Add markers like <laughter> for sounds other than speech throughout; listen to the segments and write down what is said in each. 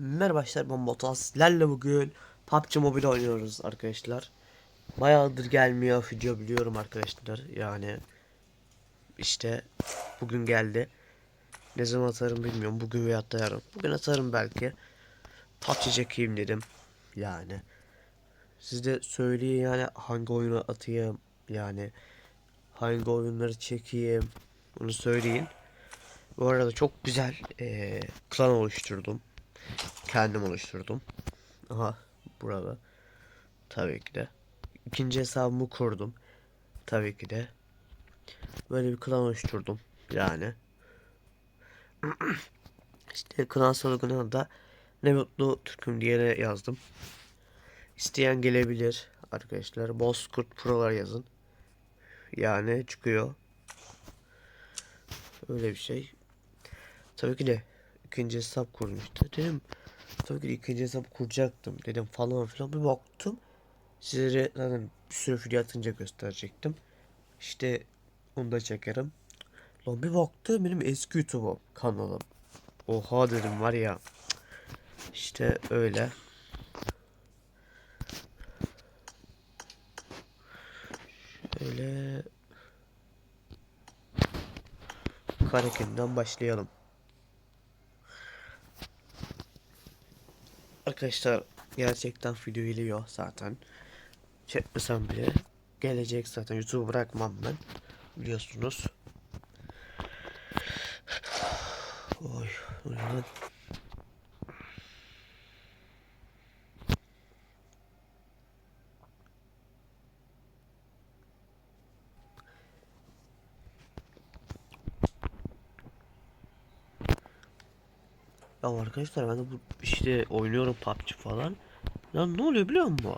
Merhaba arkadaşlar ben Batuhan sizlerle bugün PUBG Mobile oynuyoruz arkadaşlar. Bayağıdır gelmiyor video biliyorum arkadaşlar yani işte bugün geldi. Ne zaman atarım bilmiyorum bugün veya yarın. Bugün atarım belki. PUBG çekeyim dedim yani. Siz de söyleyin yani hangi oyunu atayım yani hangi oyunları çekeyim bunu söyleyin. Bu arada çok güzel eee klan oluşturdum. Kendim oluşturdum. Aha burada. Tabii ki de. İkinci hesabımı kurdum. Tabii ki de. Böyle bir klan oluşturdum. Yani. <clears throat> işte klan sloganına da ne mutlu Türk'üm diye yazdım. İsteyen gelebilir arkadaşlar. Bozkurt Pro'lar yazın. Yani çıkıyor. Öyle bir şey. Tabii ki de ikinci hesap kurmuştu. Dedim tabii ki de ikinci hesap kuracaktım dedim falan filan bir baktım. Sizlere zaten bir sürü video atınca gösterecektim. İşte onu da çekerim. Lan bir baktım benim eski YouTube kanalım. Oha dedim var ya. İşte öyle. Şöyle Karakenden başlayalım. Arkadaşlar gerçekten video geliyor zaten. Çekmesem bile gelecek zaten. YouTube bırakmam ben. Biliyorsunuz. <sighs> Oy, oy Ya arkadaşlar ben de bu işte oynuyorum PUBG falan. Lan ne oluyor biliyor musun?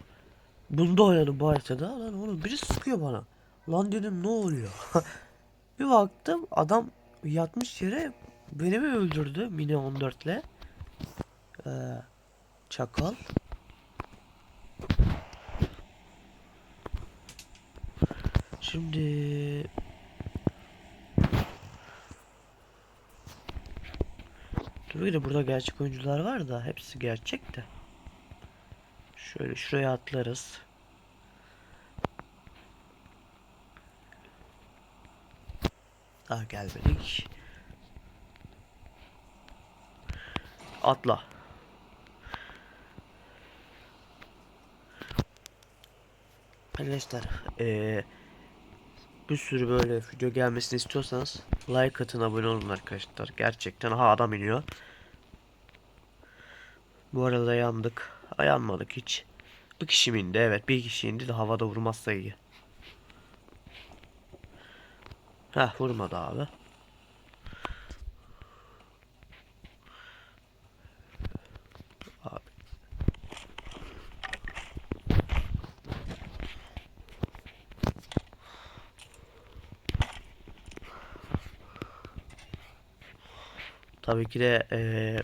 Bunda oynadım bu haritada. Lan oğlum biri sıkıyor bana. Lan dedim ne oluyor? <laughs> bir baktım adam yatmış yere beni mi öldürdü Mini 14 ile? Ee, çakal. Şimdi Tabii de burada gerçek oyuncular var da hepsi gerçek de. Şöyle şuraya atlarız. Daha gelmedik. Atla. Arkadaşlar eee bir sürü böyle video gelmesini istiyorsanız like atın abone olun arkadaşlar. Gerçekten ha adam iniyor. Bu arada yandık. Ha, yanmadık hiç. Bir kişi mi indi? Evet bir kişi indi de havada vurmazsa iyi. Heh vurmadı abi. Abi. Tabii ki de eee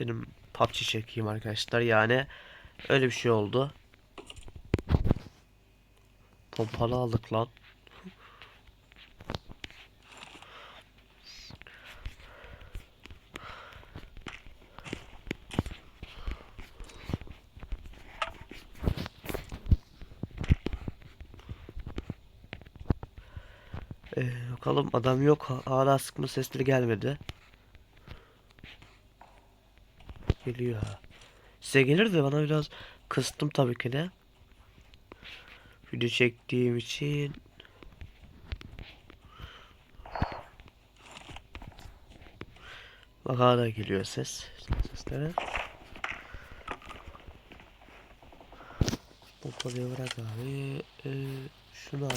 dedim PUBG çekeyim arkadaşlar. Yani öyle bir şey oldu. Pompalı aldık lan. Ee, bakalım adam yok. Hala sıkma sesleri gelmedi. Geliyor ha. Size gelir de bana biraz kıstım tabii ki de. Video çektiğim için. Bak hala geliyor ses. Sesleri. Pompalıyı bırak abi. Ee, şunu al.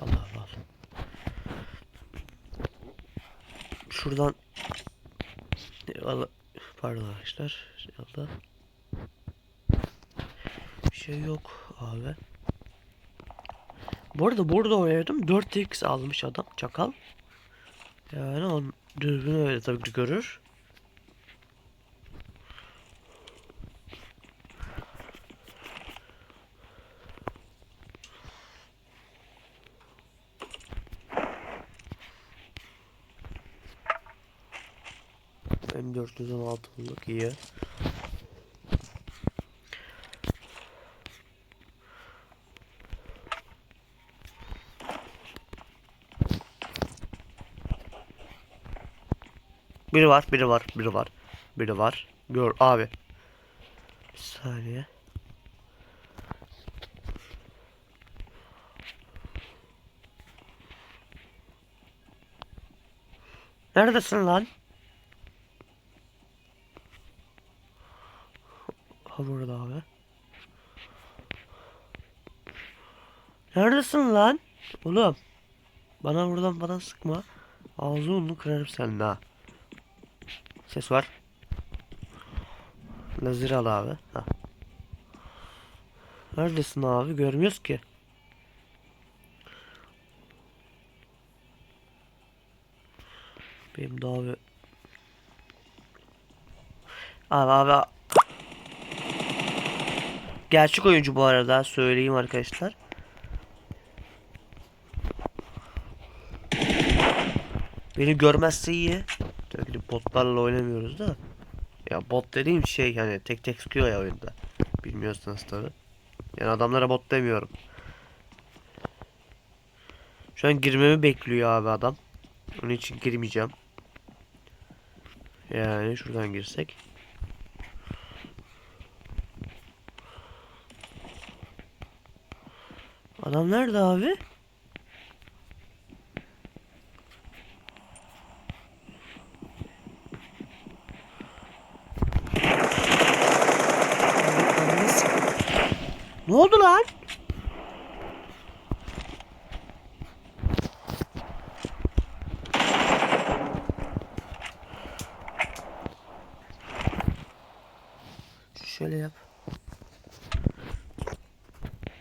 Allah Allah. Şuradan Allah pardon arkadaşlar. Allah. Bir şey yok abi. Bu arada burada oynadım. 4x almış adam çakal. Yani on düzgün öyle tabii ki görür. M416 bulduk iyi. Biri var, biri var, biri var. Biri var. Gör abi. Bir saniye. Neredesin lan? Ha burada abi. Neredesin lan? Oğlum. Bana buradan bana sıkma. Ağzını kırarım senin ha. Ses var. Lazer al abi. Ha. Neredesin abi? Görmüyoruz ki. Benim de abi. Abi abi. Gerçek oyuncu bu arada söyleyeyim arkadaşlar. Beni görmezse iyi. Tabii botlarla oynamıyoruz da. Ya bot dediğim şey yani tek tek sıkıyor ya oyunda. Bilmiyorsanız tabi. Yani adamlara bot demiyorum. Şu an girmemi bekliyor abi adam. Onun için girmeyeceğim. Yani şuradan girsek. Adam nerede abi? Ne oldu lan? Şöyle yap.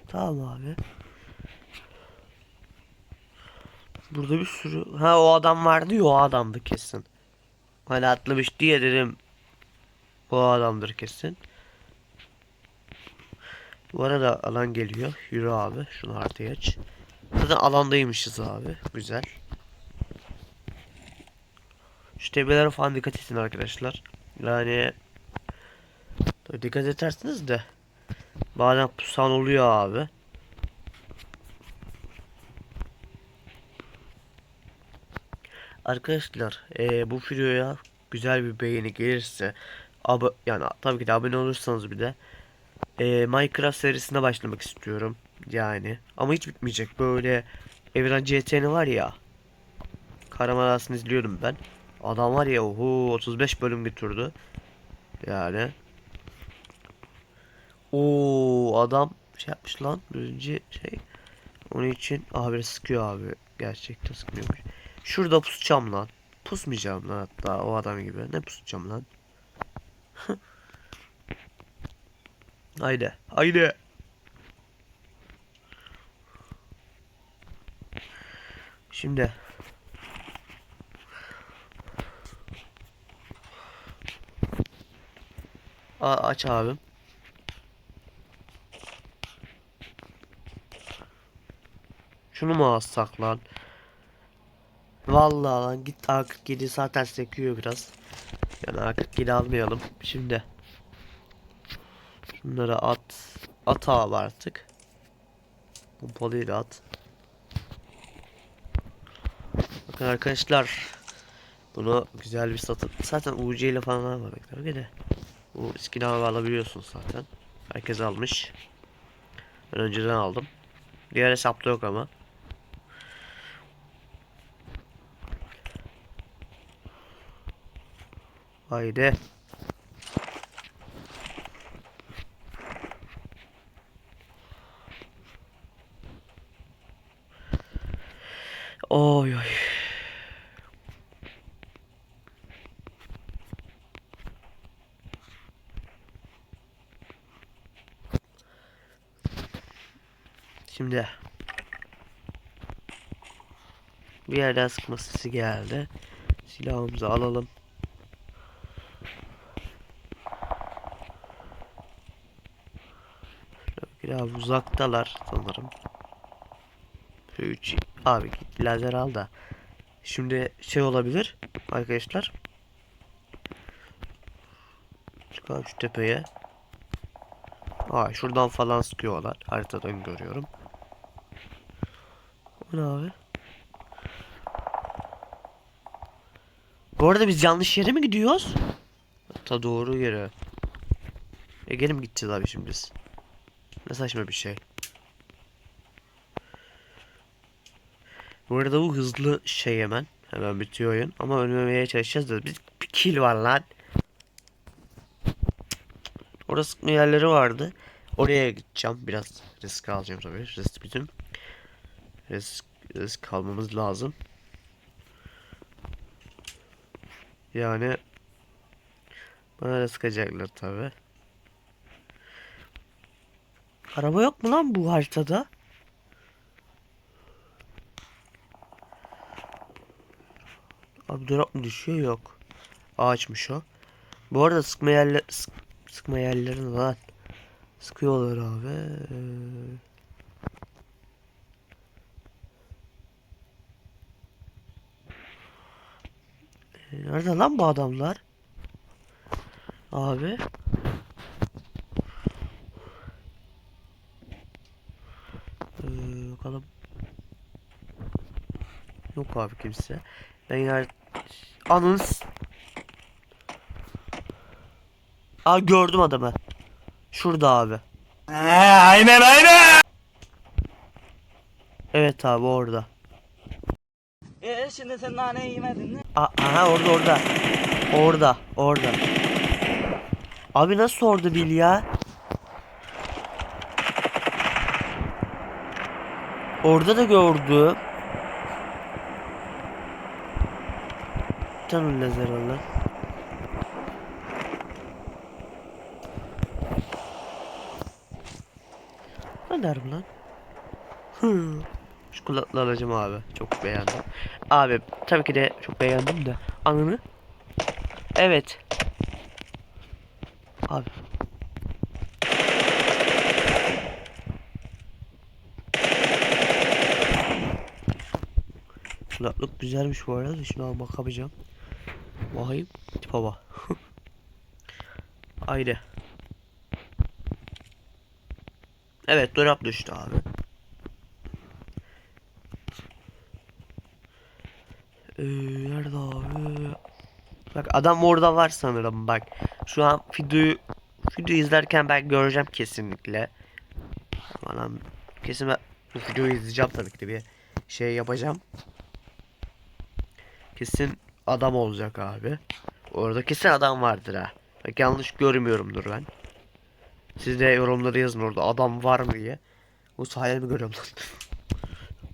Tamam abi. Burada bir sürü... Ha o adam vardı ya o adamdı kesin. Hani atlamış diye dedim. O adamdır kesin. Bu arada alan geliyor. Yürü abi. Şunu haritayı aç. Zaten alandaymışız abi. Güzel. Şu tepelere falan dikkat edin arkadaşlar. Yani dikkat edersiniz de bazen pusan oluyor abi. Arkadaşlar eee, bu videoya güzel bir beğeni gelirse ab yani tabii ki de abone olursanız bir de eee, Minecraft serisine başlamak istiyorum. Yani. Ama hiç bitmeyecek. Böyle Evren CTN var ya. Kahraman izliyordum ben. Adam var ya oho 35 bölüm götürdü. Yani. O adam şey yapmış lan birinci şey. Onun için abi sıkıyor abi. Gerçekten sıkmıyormuş. Şurada pusacağım lan. Pusmayacağım lan hatta o adam gibi. Ne pusacağım lan <laughs> haydi haydi şimdi A aç abim Şunu mu alsak lan? Vallahi lan git A47 zaten sekiyor biraz. Yani A47 almayalım. Şimdi. Şunları at. At abi artık. Pompalıyı da at. Bakın arkadaşlar. Bunu güzel bir satın. Zaten UC ile falan almadık tabii de. Bu skin abi alabiliyorsun zaten. Herkes almış. Ben önceden aldım. Diğer hesapta yok ama. Haydi. Oy oy. Şimdi yerden sıkma sesi geldi. Silahımızı alalım. Biraz uzaktalar sanırım. 3 abi git lazer al da. Şimdi şey olabilir arkadaşlar. Çıkalım şu tepeye. Aa şuradan falan sıkıyorlar. Haritadan görüyorum. Bu ne abi? Bu arada biz yanlış yere mi gidiyoruz? Ta doğru yere. E geri mi gideceğiz abi şimdi biz? Ne saçma bir şey. Bu arada bu hızlı şey hemen. Hemen bitiyor oyun. Ama ölmemeye çalışacağız da bir, bir kill var lan. Orada sıkma yerleri vardı. Oraya gideceğim. Biraz risk alacağım tabii. Risk bizim. Risk, risk almamız lazım. Yani bana da sıkacaklar tabii. Araba yok mu lan bu haritada? Abi drop mu düşüyor? Yok. Ağaçmış o. Bu arada sıkma yerler sık, sıkma yerlerini lan. Sıkıyorlar abi. Ee, Nerede lan bu adamlar? Abi. Ee, bakalım. Yok abi kimse. Ben yer... Anın... s- Aa gördüm adamı. Şurada abi. aynen aynen. Evet abi orada. Şimdi sen naneyi yemedin mi? A aha orada orada. Orada orada. Abi nasıl orada bil ya? Orada da gördüm. Bir tane lazer alır. Ne der bu lan? Hı. Şu kulaklığı alacağım abi. Çok beğendim. Abi tabii ki de çok beğendim de. Anını. Evet. Abi. Kulaklık güzelmiş bu arada. Şuna bakacağım. Bakayım. Tipe bak. <laughs> Ayrı. Evet drop düştü abi. Ee, nerede abi? Bak adam orada var sanırım bak. Şu an videoyu video izlerken ben göreceğim kesinlikle. Falan kesin ben videoyu izleyeceğim tabii ki bir şey yapacağım. Kesin adam olacak abi. Orada kesin adam vardır ha. Bak yanlış görmüyorumdur ben. Siz de yorumları yazın orada adam var mı diye. Bu hayal mi görüyorum lan?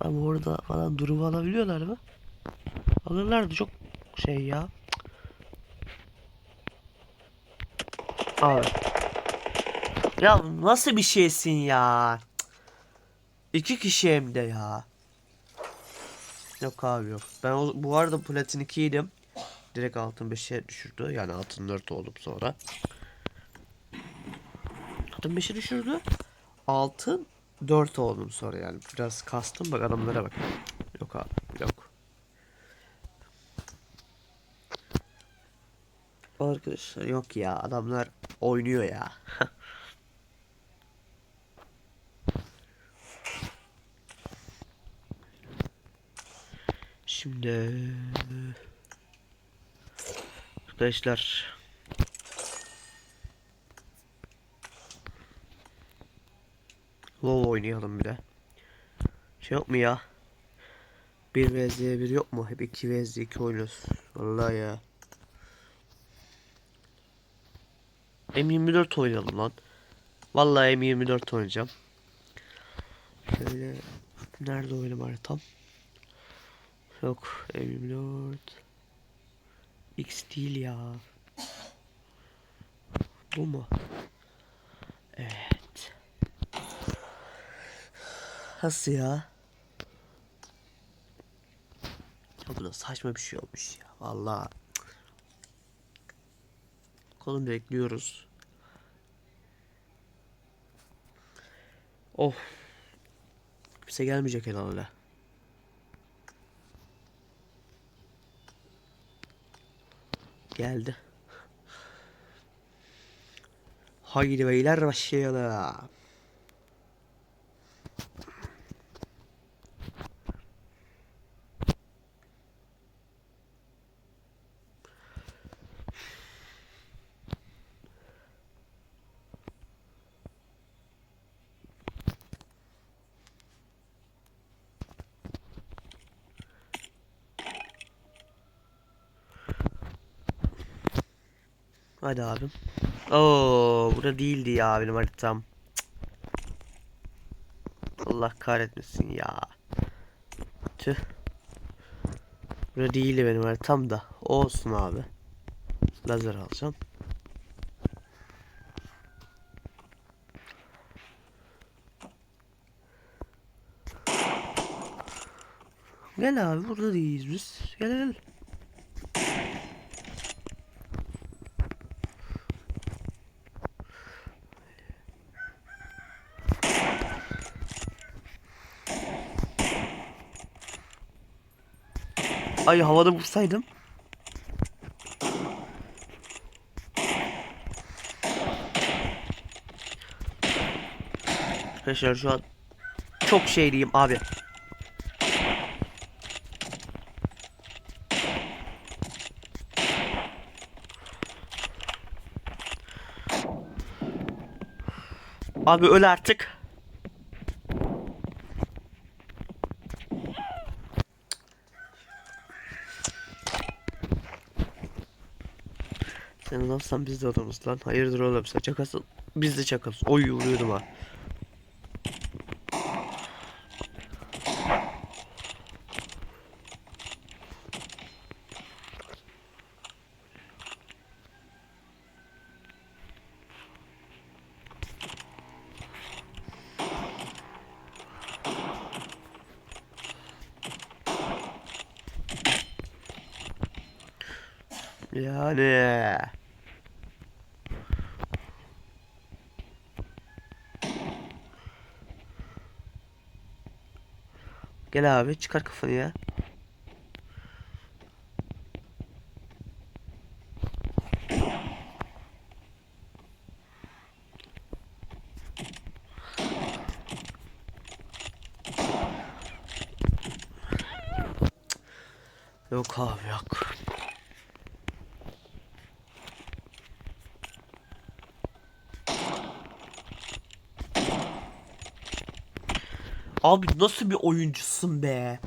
<laughs> Ama orada falan durumu alabiliyorlar mı? Alırlardı çok şey ya. Abi. Ya nasıl bir şeysin ya? İki kişi hem de ya. Yok abi yok. Ben o, bu arada platin 2'ydim. Direkt altın 5'e düşürdü. Yani altın 4 oldum sonra. Altın 5'e düşürdü. Altın 4 oldum sonra yani. Biraz kastım bak adamlara bak. Yok abi yok. Arkadaşlar yok ya adamlar oynuyor ya. <laughs> Şimdi arkadaşlar LoL oynayalım bir de. Şey yok mu ya? 1 vs 1 yok mu? Hep 2 vs 2 oynuyoruz. Vallahi ya. M24 oynayalım lan. Vallahi M24 oynayacağım. Şöyle nerede oynam haritam? Yok M24 X değil ya. Bu mu? Evet. Nasıl ya? Ya bu da saçma bir şey olmuş ya. Vallahi. Kolum bekliyoruz. Of. Kimse gelmeyecek herhalde. Geldi. Haydi beyler başlayalım. Hadi abim. Oo, burada değildi ya benim haritam. Allah kahretmesin ya. Tüh. Burada değildi benim haritam da. Olsun abi. Lazer alacağım. Gel abi burada değiliz biz. Gel gel. Ay havada vursaydım. Arkadaşlar şu an çok şey diyeyim abi. Abi öl artık. Adamsan biz de adamız lan. Hayırdır oğlum sen çakasın. Biz de çakalız. Oy vuruyordum ha. Yani. Gel abi çıkar kafanı ya. Yok abi yok. Abi nasıl bir oyuncusun be?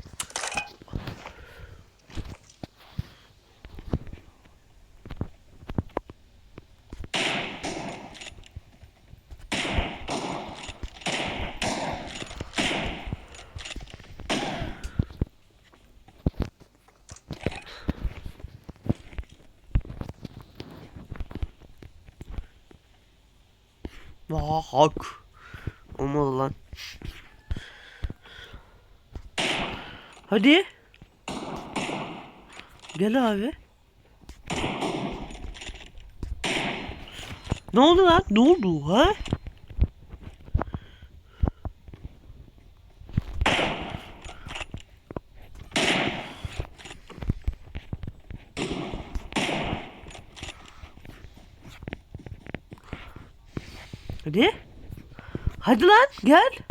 Aa hak. Olmadı lan. Hadi. Gel abi. Ne oldu lan? Ne oldu ha? Hadi. Hadi lan gel.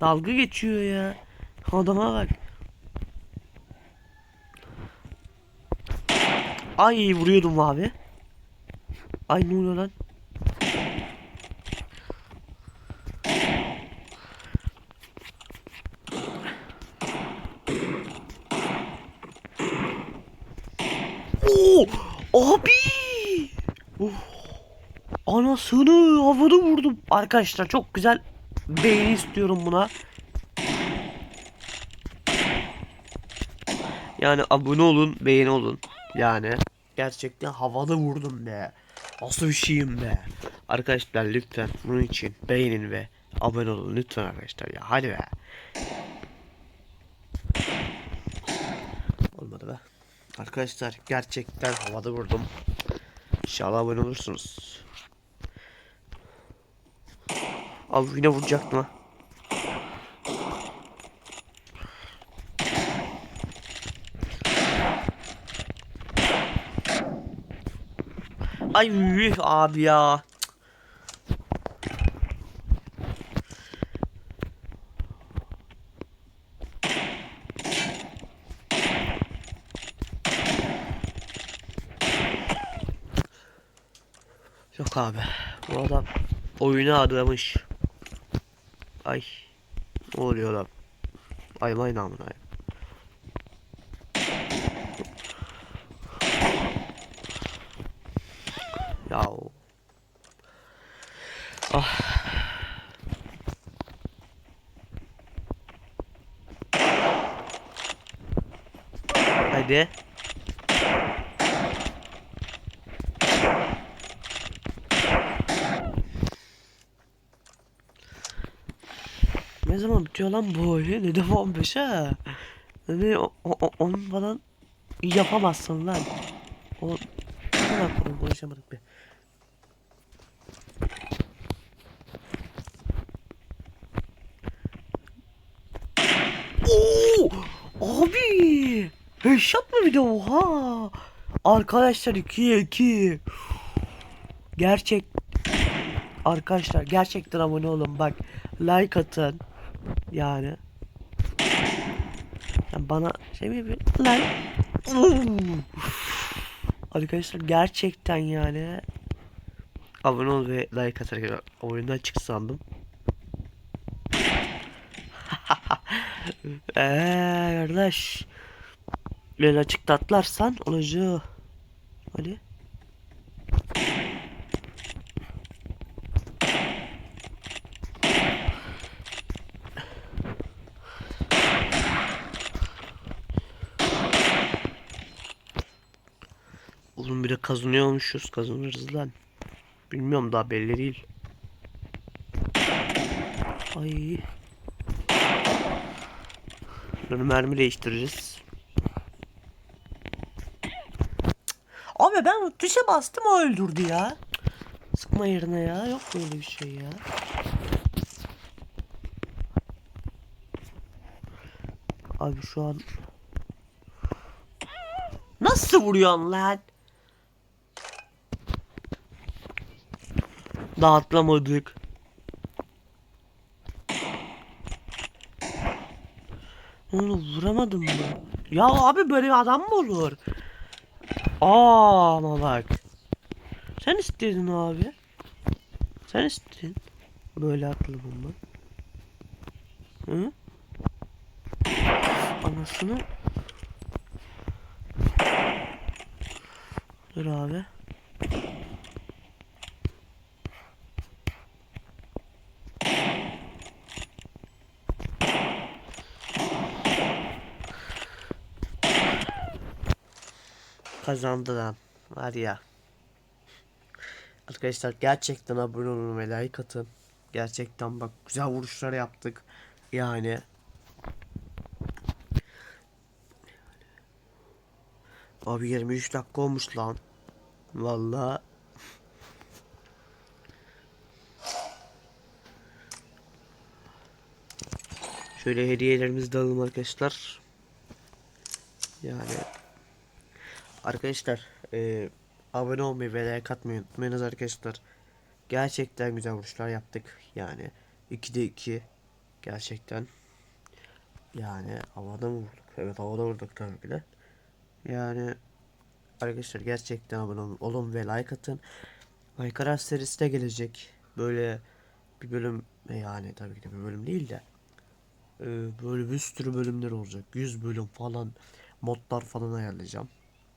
Dalga geçiyor ya. Adama bak. Ay vuruyordum abi. Ay ne oluyor lan? Oo! Abi! Oh. Anasını havada vurdum. Arkadaşlar çok güzel beğeni istiyorum buna. Yani abone olun, beğeni olun. Yani gerçekten havada vurdum be. Nasıl bir şeyim be. Arkadaşlar lütfen bunun için beğenin ve abone olun lütfen arkadaşlar ya. Hadi be. Olmadı be. Arkadaşlar gerçekten havada vurdum. İnşallah abone olursunuz. Abi yine vuracaktım ha. Ay abi ya. Yok abi. Bu adam oyunu adamış. Ay. Ne oluyor lan? Ay may namına ay. Ya. o- Ah. Hadi. Ne zaman bitiyor lan bu oyun? Ne defa 15 ha? Ne o, o, o- onun falan yapamazsın lan. O ne kadar konuşamadık bir. Oo! Abi! Headshot mı bir de oha? Arkadaşlar 2'ye 2. Gerçek Arkadaşlar gerçekten abone olun bak like atın yani. Yani bana şey mi yapıyor Oo! Arkadaşlar gerçekten yani. Abone ol ve like atarak oyundan çık sandım. <laughs> Eee kardeş. Böyle açık tatlarsan olacağı Hadi kazanıyormuşuz kazanırız lan. Bilmiyorum daha belli değil. Ay. Dur mermi değiştireceğiz. Abi ben tuşa bastım o öldürdü ya. Sıkma yerine ya yok böyle bir şey ya. Abi şu an Nasıl vuruyorsun lan? Daha atlamadık. Onu vuramadım mı? Ya abi böyle adam mı olur? Aa ama bak. Sen istedin abi. Sen istedin. Böyle atlı bomba. Hı? Anasını. Dur abi. Kazandı lan. Var ya. Arkadaşlar gerçekten abone olun ve like atın. Gerçekten bak güzel vuruşlar yaptık. Yani. Abi 23 dakika olmuş lan. Vallahi. Şöyle hediyelerimizi de alalım arkadaşlar. Yani Arkadaşlar e, abone olmayı ve like atmayı unutmayınız arkadaşlar. Gerçekten güzel vuruşlar yaptık. Yani 2'de 2 gerçekten. Yani havada mı vurduk? Evet havada vurduk tabii ki de. Yani arkadaşlar gerçekten abone olun, olun ve like atın. Minecraft serisi de gelecek. Böyle bir bölüm yani tabii ki de bir bölüm değil de e, böyle bir sürü bölümler olacak. 100 bölüm falan modlar falan ayarlayacağım.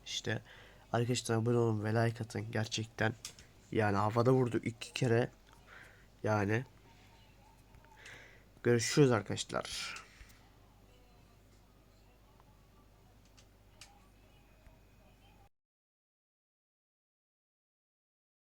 İşte arkadaşlar abone olun ve like atın gerçekten. Yani havada vurdu iki kere. Yani görüşürüz arkadaşlar.